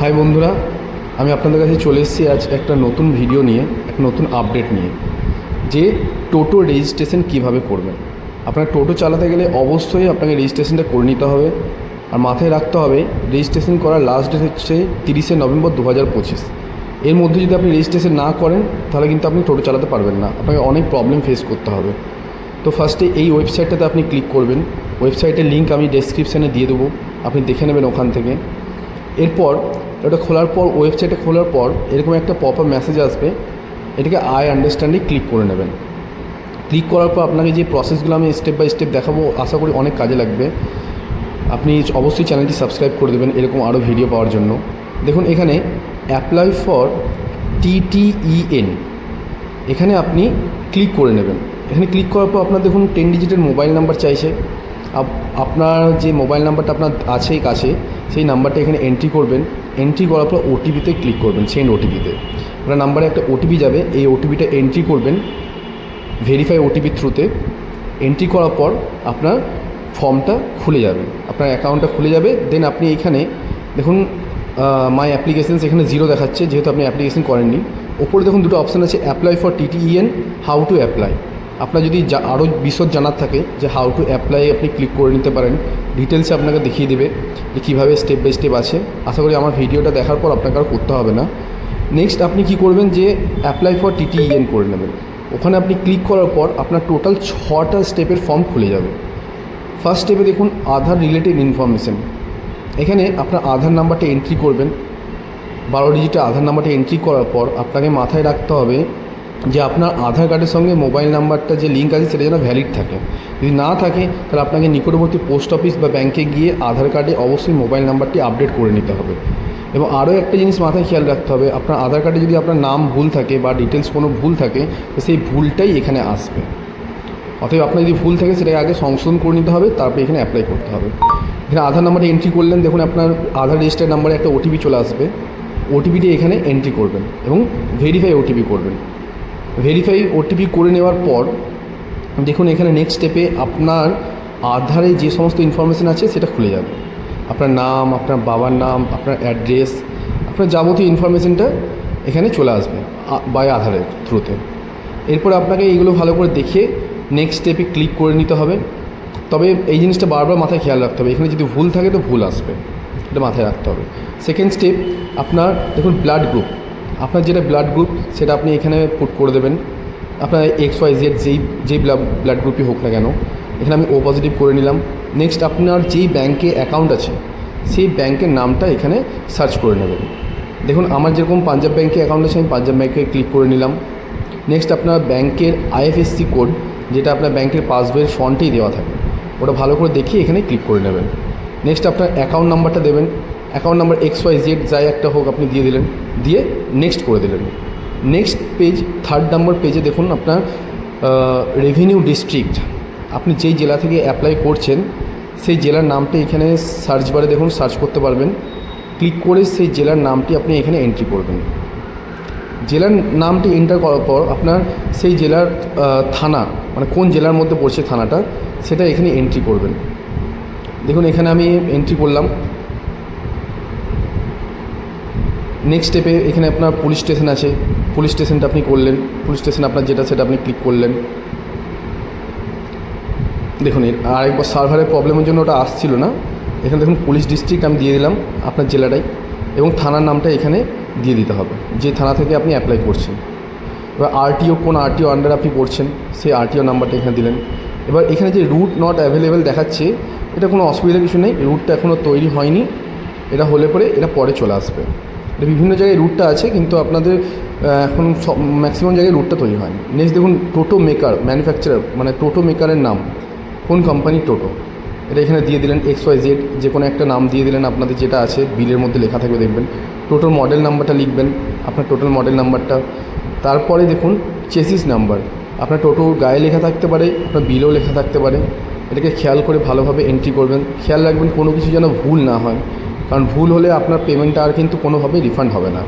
High বন্ধুরা, আমি আপনাদের কাছে চলে এসেছি আজ একটা নতুন ভিডিও নিয়ে একটা নতুন আপডেট নিয়ে, যে টোটো রেজিস্ট্রেশন কীভাবে করবেন। আপনার টোটো চালাতে গেলে অবশ্যই আপনাকে রেজিস্ট্রেশনটা করে নিতে হবে। আর মাথায় রাখতে হবে রেজিস্ট্রেশন করার লাস্ট ডেট হচ্ছে তিরিশে নভেম্বর দু হাজার পঁচিশ। এর মধ্যে যদি আপনি রেজিস্ট্রেশন না করেন, তাহলে কিন্তু আপনি টোটো চালাতে পারবেন না। আপনাকে অনেক প্রবলেম ফেস করতে হবে। তো ফার্স্টে এই ওয়েবসাইটটাতে আপনি ক্লিক করবেন। ওয়েবসাইটের লিঙ্ক আমি ডেসক্রিপশানে দিয়ে দেবো। আপনি দেখে নেবেন ওখান থেকে। এরপর ওটা খোলার পর ওয়েবসাইটে খোলার পর, এরকম একটা পপ আপ মেসেজ আসবে, এটাকে আই আন্ডারস্ট্যান্ডিং ক্লিক করে নেবেন। ক্লিক করার পর আপনাকে যে প্রসেসগুলো আমি স্টেপ বাই স্টেপ দেখাবো, আশা করি অনেক কাজে লাগবে। আপনি অবশ্যই চ্যানেলটি সাবস্ক্রাইব করে দেবেন, এরকম আরও ভিডিও পাওয়ার জন্য। দেখুন, এখানে অ্যাপ্লাই ফর টিটিইএন এখানে আপনি ক্লিক করে নেবেন। এখানে ক্লিক করার পর আপনার দেখুন টেন ডিজিটের মোবাইল নাম্বার চাইছে। আপনার যে মোবাইল নাম্বারটা আপনার আছে কাছে, সেই নাম্বারটা এখানে এন্ট্রি করবেন। এন্ট্রি করার পর ওটিপিতে ক্লিক করবেন সেন্ড ওটিপিতে আপনার নাম্বারে একটা ওটিপি যাবে, এই ওটিপিটা এন্ট্রি করবেন ভেরিফাই ওটিপি থ্রুতে এন্ট্রি করার পর আপনার ফর্মটা খুলে যাবে, আপনার অ্যাকাউন্টটা খুলে যাবে। দেন আপনি এখানে, দেখুন মাই অ্যাপ্লিকেশনস এখানে জিরো দেখাচ্ছে, যেহেতু আপনি অ্যাপ্লিকেশন করেননি। ওপরে দেখুন দুটো অপশান আছে apply for TTEN how to apply আপনার যদি আরও বিশদ জানার থাকে যে হাউ টু অ্যাপ্লাই আপনি ক্লিক করে নিতে পারেন। ডিটেলসে আপনাকে দেখিয়ে দেবে যে কীভাবে স্টেপ বাই স্টেপ আছে। আশা করি আমার ভিডিওটা দেখার পর আপনাকে আর করতে হবে না। নেক্সট আপনি কি করবেন যে অ্যাপ্লাই ফর টিটিইএন করে নেবেন। ওখানে আপনি ক্লিক করার পর আপনার টোটাল ছটা স্টেপের ফর্ম খুলে যাবে। ফার্স্ট স্টেপে দেখুন আধার রিলেটেড ইনফরমেশন এখানে আপনার আধার নাম্বারটা এন্ট্রি করবেন। বারো ডিজিটের আধার নাম্বারটা এন্ট্রি করার পর আপনাকে মাথায় রাখতে হবে যে আপনার আধার কার্ডের সঙ্গে মোবাইল নাম্বারটা যে লিঙ্ক আছে সেটা যেন ভ্যালিড থাকে। যদি না থাকে, তাহলে আপনাকে নিকটবর্তী পোস্ট অফিস বা ব্যাংকে গিয়ে আধার কার্ডে অবশ্যই মোবাইল নাম্বারটি আপডেট করে নিতে হবে। এবং আরও একটা জিনিস মাথায় খেয়াল রাখতে হবে, আপনার আধার কার্ডে যদি আপনার নাম ভুল থাকে বা ডিটেলস কোনো ভুল থাকে, তো সেই ভুলটাই এখানে আসবে। অতএব আপনার যদি ভুল থাকে, সেটাকে আগে সংশোধন করে নিতে হবে, তারপরে এখানে অ্যাপ্লাই করতে হবে। এখানে আধার নাম্বারটা এন্ট্রি করলেন, দেখুন আপনার আধার রেজিস্টার নাম্বারে একটা ওটিপি চলে আসবে। ওটিপিটি এখানে এন্ট্রি করবেন এবং ভেরিফাই ওটিপি করবেন। ভেরিফাই ওটিপি করে নেওয়ার পর, দেখুন এখানে নেক্সট স্টেপে আপনার আধারে যে সমস্ত ইনফরমেশান আছে সেটা খুলে যাবে। আপনার নাম, আপনার বাবার নাম, আপনার অ্যাড্রেস আপনার যাবতীয় ইনফরমেশানটা এখানে চলে আসবে বাই আধারের থ্রুতে এরপর আপনাকে এইগুলো ভালো করে দেখে নেক্সট স্টেপে ক্লিক করে নিতে হবে। তবে এই জিনিসটা বারবার মাথায় খেয়াল রাখতে হবে। এখানে যদি ভুল থাকে তো ভুল আসবে। এটা মাথায় রাখতে হবে। সেকেন্ড স্টেপ আপনার দেখুন ব্লাড গ্রুপ আপনার যেটা ব্লাড গ্রুপ সেটা আপনি এখানে পুট করে দেবেন। আপনার এক্স ওয়াই জেড যেই যেই ব্লাড গ্রুপই হোক না কেন, এখানে আমি ও পজিটিভ করে নিলাম। নেক্সট আপনার যেই ব্যাংকে অ্যাকাউন্ট আছে, সেই ব্যাংকের নামটা এখানে সার্চ করে নেবেন। দেখুন, আমার যেরকম পাঞ্জাব ব্যাংকে অ্যাকাউন্ট আছে, আমি পাঞ্জাব ব্যাংকে ক্লিক করে নিলাম। নেক্সট আপনার ব্যাংকের আইএফএসসি কোড যেটা আপনার ব্যাংকের পাসবইয়ের ফন্টেই দেওয়া থাকে, ওটা ভালো করে দেখিয়ে এখানে ক্লিক করে নেবেন। নেক্সট আপনার অ্যাকাউন্ট নাম্বারটা দেবেন। Account number X Y Z যাই একটা হোক আপনি দিয়ে দিলেন, দিয়ে নেক্সট করে দিলেন। নেক্সট পেজ থার্ড নাম্বার পেজে দেখুন আপনার রেভিনিউ ডিস্ট্রিক্ট আপনি যেই জেলা থেকে অ্যাপ্লাই করছেন, সেই জেলার নামটি এখানে সার্চ বারে দেখুন সার্চ করতে পারবেন। ক্লিক করে সেই জেলার নামটি আপনি এখানে এন্ট্রি করবেন। জেলার নামটি এন্টার করার পর আপনার সেই জেলার থানা মানে কোন জেলার মধ্যে পড়ছে থানাটা, সেটা এখানে এন্ট্রি করবেন। দেখুন, এখানে আমি এন্ট্রি করলাম। নেক্সট স্টেপে এখানে আপনার পুলিশ স্টেশন আছে। পুলিশ স্টেশনটা আপনি করলেন। পুলিশ স্টেশন আপনার যেটা সেটা আপনি ক্লিক করলেন। দেখুন আরেকবার সার্ভারের প্রবলেমের জন্য ওটা আসছিল না। এখানে দেখুন পুলিশ ডিস্ট্রিক্ট আমি দিয়ে দিলাম আপনার জেলাটাই এবং থানার নামটা এখানে দিয়ে দিতে হবে, যে থানা থেকে আপনি অ্যাপ্লাই করছেন। এবার আরটিও কোন আরটিও আন্ডার আপনি করছেন, সেই আরটিও নাম্বারটা এখানে দিলেন। এবার এখানে যে রুট নট অ্যাভেলেবেল দেখাচ্ছে, এটা কোনো অসুবিধা কিছু নেই। রুটটা এখনও তৈরি হয়নি। এটা হলে পরে এটা পরে চলে আসবে। বিভিন্ন জায়গায় রুটটা আছে, কিন্তু আপনাদের এখন সব ম্যাক্সিমাম জায়গায় রুটটা তৈরি হয়নি। নেক্সট দেখুন টোটো মেকার ম্যানুফ্যাকচারার মানে টোটো মেকারের নাম। কোন কোম্পানি টোটো এটা এখানে দিয়ে দিলেন এক্স ওয়াই জেড যে কোনো একটা নাম দিয়ে দিলেন আপনাদের যেটা আছে বিলের মধ্যে লেখা থাকবে, দেখবেন। টোটোর মডেল নাম্বারটা লিখবেন, আপনার টোটাল মডেল নাম্বারটা তারপরে দেখুন চেসিস নাম্বার আপনার টোটোর গায়ে লেখা থাকতে পারে, আপনার বিলেও লেখা থাকতে পারে। এটাকে খেয়াল করে ভালোভাবে এন্ট্রি করবেন। খেয়াল রাখবেন, কোনো কিছু যেন ভুল না হয়। কারণ ভুল হলে আপনার পেমেন্টটা আর কিন্তু কোনোভাবেই রিফান্ড হবে না।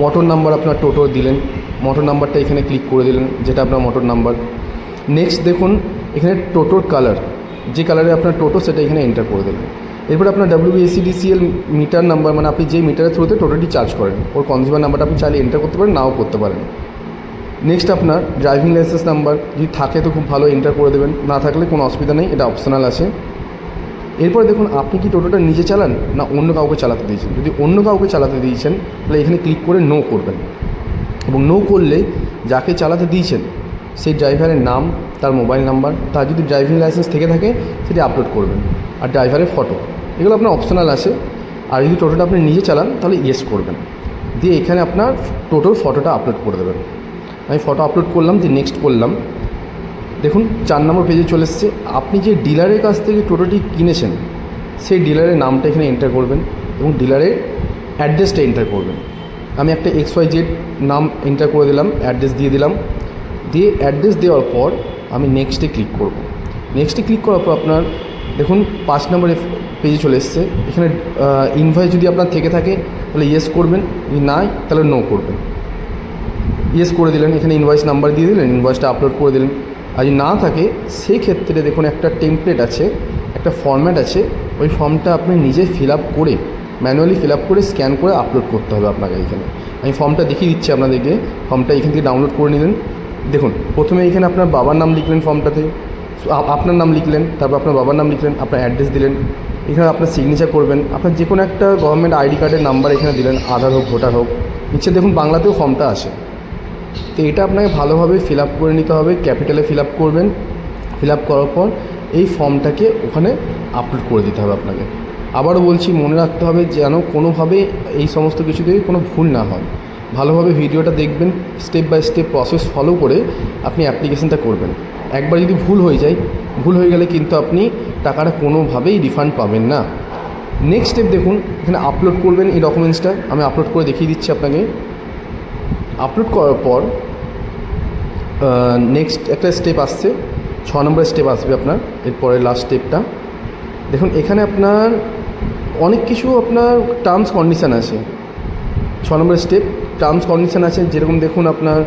মোটর নাম্বার আপনার টোটো দিলেন মোটর নাম্বারটা এখানে ক্লিক করে দিলেন, যেটা আপনার মোটর নাম্বার নেক্সট দেখুন, এখানে টোটোর কালার যে কালারে আপনার টোটো সেটা এখানে এন্টার করে দেবেন এরপর আপনার ডাব্লিউবিএসিডিসিএল মিটার নাম্বার মানে আপনি যে মিটারের থ্রুতে টোটোটি চার্জ করেন, ওর কনজিউমার নাম্বারটা আপনি চাইলে এন্টার করতে পারেন, নাও করতে পারেন। নেক্সট আপনার ড্রাইভিং লাইসেন্স নাম্বার যদি থাকে তো খুব ভালো এন্টার করে দেবেন, না থাকলে কোনো অসুবিধা নেই, এটা অপশনাল আছে। এরপর দেখুন, আপনি কি টোটোটা নিজে চালান না অন্য কাউকে চালাতে দিয়েছেন? যদি অন্য কাউকে চালাতে দিয়েছেন, তাহলে এখানে ক্লিক করে নো করবেন। এবং নো করলে যাকে চালাতে দিয়েছেন, সেই ড্রাইভারের নাম, তার মোবাইল নাম্বার, তার যদি ড্রাইভিং লাইসেন্স থেকে থাকে, সেটি আপলোড করবেন। আর ড্রাইভারের ফটো এগুলো আপনার অপশনাল আছে। আর যদি টোটোটা আপনি নিজে চালান, তাহলে ইয়েস করবেন। দিয়ে এখানে আপনার টোটোর ফটোটা আপলোড করে দেবেন। আমি ফটো আপলোড করলাম, যে নেক্সট করলাম দেখুন, চার নম্বর পেজে চলে এসছে, আপনি যে ডিলারের কাছ থেকে টোটোটি কিনেছেন, সেই ডিলারের নামটা এখানে এন্টার করবেন এবং ডিলারের অ্যাড্রেসটা এন্টার করবেন। আমি একটা এক্স ওয়াই জেড নাম এন্টার করে দিলাম অ্যাড্রেস দিয়ে দিলাম। দিয়ে অ্যাড্রেস দেওয়ার পর আমি নেক্সটে ক্লিক করব। নেক্সটে ক্লিক করার পর আপনার, দেখুন, পাঁচ নম্বরে পেজে চলে এসছে। এখানে ইনভয়েস যদি আপনার থেকে থাকে, তাহলে ইয়েস করবেন, যদি নাই, তাহলে নো করবেন। ইয়েস করে দিলেন, এখানে ইনভয়েস নাম্বার দিয়ে দিলেন ইনভয়েসটা আপলোড করে দিলেন। যদি না থাকে সেই ক্ষেত্রে দেখুন একটা টেমপ্লেট আছে, একটা ফর্ম্যাট আছে, ওই ফর্মটা আপনি নিজে ফিল আপ করে ম্যানুয়ালি ফিল আপ করে স্ক্যান করে আপলোড করতে হবে আপনাকে এখানে। আমি ফর্মটা দেখিয়ে দিচ্ছি আপনাদেরকে ফর্মটা এখান থেকে ডাউনলোড করে নিলেন দেখুন, প্রথমে এখানে আপনার বাবার নাম লিখলেন ফর্মটাতে আপনার নাম লিখলেন, তারপর আপনার বাবার নাম লিখলেন, আপনার অ্যাড্রেস দিলেন, এখানে আপনার সিগনেচার করবেন, আপনার যে কোনো একটা গভর্নমেন্ট আইডি কার্ডের নাম্বার এখানে দিলেন, আধার হোক ভোটার হোক নিচে দেখুন বাংলাতেও ফর্মটা আছে। তো এটা আপনাকে ভালোভাবে ফিল আপ করে নিতে হবে ক্যাপিটালে ফিল আপ করবেন। ফিল আপ করার পর এই ফর্মটাকে ওখানে আপলোড করে দিতে হবে আপনাকে। আবারও বলছি, মনে রাখতে হবে যেন কোনোভাবে এই সমস্ত কিছুতে কোনো ভুল না হয়। ভালোভাবে ভিডিওটা দেখবেন step by step process follow করে আপনি অ্যাপ্লিকেশনটা করবেন। একবার যদি ভুল হয়ে যায়, ভুল হয়ে গেলে কিন্তু আপনি টাকাটা কোনোভাবেই রিফান্ড পাবেন না। নেক্সট স্টেপ দেখুন, এখানে আপলোড করবেন এই ডকুমেন্টসটা আমি আপলোড করে দেখিয়ে দিচ্ছি আপনাকে। আপলোড করার পর নেক্সট একটা স্টেপ আসছে। ছ নম্বর স্টেপ আসবে আপনার এরপরে লাস্ট স্টেপটা দেখুন, এখানে আপনার অনেক কিছু আপনার টার্মস কন্ডিশান আছে। ছ নম্বর স্টেপ টার্মস কন্ডিশান আছে, যেরকম দেখুন আপনার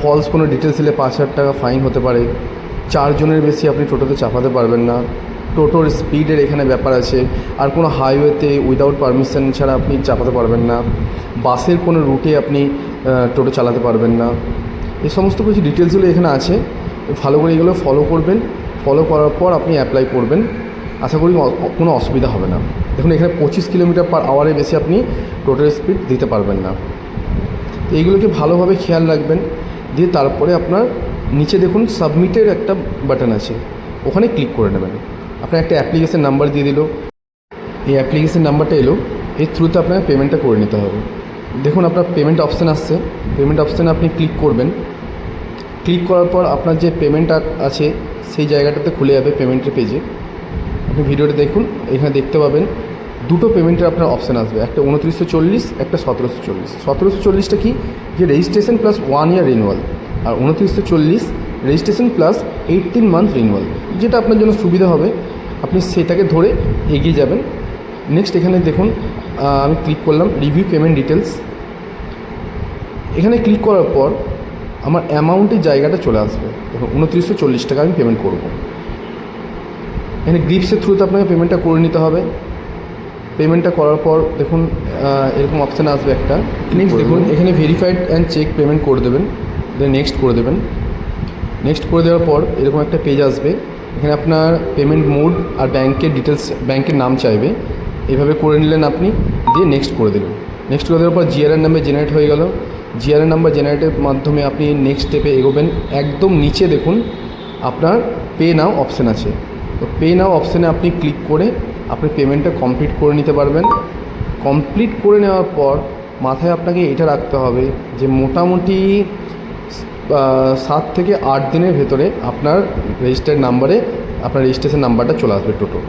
ফলস কোনো ডিটেলস দিলে পাঁচ হাজার টাকা ফাইন হতে পারে। চারজনের বেশি আপনি টোটোতে চাপাতে পারবেন না। টোটোর স্পিডের এখানে ব্যাপার আছে। আর কোনো হাইওয়েতে উইদাউট পারমিশন ছাড়া আপনি চাপাতে পারবেন না। বাসের কোনো রুটে আপনি টোটো চালাতে পারবেন না। এই সমস্ত কিছু ডিটেলসগুলো এখানে আছে। ভালো করে এগুলো ফলো করবেন। ফলো করার পর আপনি অ্যাপ্লাই করবেন। আশা করি কোনো অসুবিধা হবে না। দেখুন, এখানে পঁচিশ কিলোমিটার পার আওয়ারে বেশি আপনি টোটাল স্পিড দিতে পারবেন না। এইগুলোকে ভালোভাবে খেয়াল রাখবেন। দিয়ে তারপরে আপনার নিচে দেখুন সাবমিটের একটা বাটন আছে। ওখানে ক্লিক করে নেবেন। আপনার একটা অ্যাপ্লিকেশন নাম্বার দিয়ে দিল। এই অ্যাপ্লিকেশন নাম্বারটা এলো, এর থ্রুতে আপনাকে পেমেন্টটা করে নিতে হবে। দেখুন, আপনার পেমেন্ট অপশান আসছে। পেমেন্ট অপশানে আপনি ক্লিক করবেন। ক্লিক করার পর আপনার যে পেমেন্ট আছে, সেই জায়গাটাতে খুলে যাবে পেমেন্টের পেজে আপনি ভিডিওটা দেখুন, এখানে দেখতে পাবেন, দুটো পেমেন্টের আপনার অপশান আসবে। একটা উনত্রিশশো চল্লিশ, একটা সতেরোশো চল্লিশ। সতেরোশো চল্লিশটা কি? যে registration plus one year renewal আর উনত্রিশশো চল্লিশ registration plus eighteen month renewal যেটা আপনার জন্য সুবিধা হবে। আপনি সেটাকে ধরে এগিয়ে যাবেন। নেক্সট এখানে দেখুন আমি ক্লিক করলাম রিভিউ পেমেন্ট ডিটেলস এখানে ক্লিক করার পর আমার অ্যামাউন্টের জায়গাটা চলে আসবে। দেখুন উনত্রিশশো চল্লিশ টাকা আমি পেমেন্ট করব। এখানে গ্রিপসের থ্রুতে আপনাকে পেমেন্টটা করে নিতে হবে। পেমেন্টটা করার পর দেখুন এরকম অপশান আসবে একটা। নেক্সট দেখুন এখানে ভেরিফাইড অ্যান্ড চেক পেমেন্ট করে দেবেন। দেন নেক্সট করে দেবেন। নেক্সট করে দেওয়ার পর এরকম একটা পেজ আসবে। এখানে আপনার পেমেন্ট মোড আর ব্যাংকের ডিটেলস ব্যাংকের নাম চাইবে। এভাবে করে নিলেন আপনি, দিয়ে নেক্সট করে দিলেন। নেক্সট করে দেওয়ার পর জিআরএর নাম্বার জেনারেট হয়ে গেল। জিআরএর নাম্বার জেনারেটের মাধ্যমে আপনি নেক্সট স্টেপে এগোবেন। একদম নিচে দেখুন, আপনার পে নাও অপশান আছে। তো পে নাও অপশানে আপনি ক্লিক করে আপনি পেমেন্টটা কমপ্লিট করে নিতে পারবেন। কমপ্লিট করে নেওয়ার পর মাথায় আপনাকে এটা রাখতে হবে যে মোটামুটি সাত থেকে আট দিনের ভেতরে আপনার রেজিস্টার্ড নাম্বারে আপনার রেজিস্ট্রেশন নাম্বারটা চলে আসবে টোটো।